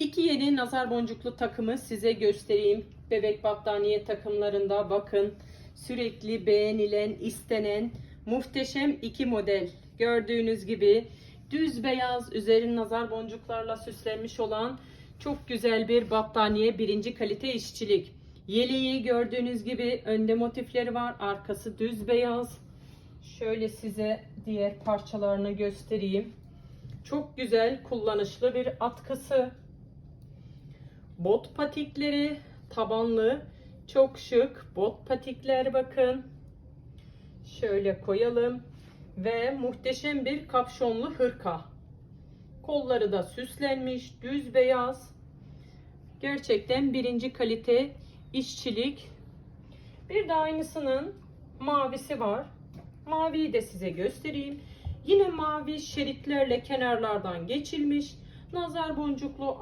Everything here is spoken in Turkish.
İki yeni nazar boncuklu takımı size göstereyim. Bebek battaniye takımlarında bakın sürekli beğenilen, istenen muhteşem iki model. Gördüğünüz gibi düz beyaz üzeri nazar boncuklarla süslenmiş olan çok güzel bir battaniye birinci kalite işçilik. Yeleği gördüğünüz gibi önde motifleri var. Arkası düz beyaz. Şöyle size diğer parçalarını göstereyim. Çok güzel kullanışlı bir atkısı. Bot patikleri tabanlı. Çok şık bot patikler bakın. Şöyle koyalım. Ve muhteşem bir kapşonlu hırka. Kolları da süslenmiş. Düz beyaz. Gerçekten birinci kalite işçilik. Bir de aynısının mavisi var. Maviyi de size göstereyim. Yine mavi şeritlerle kenarlardan geçilmiş. Nazar boncuklu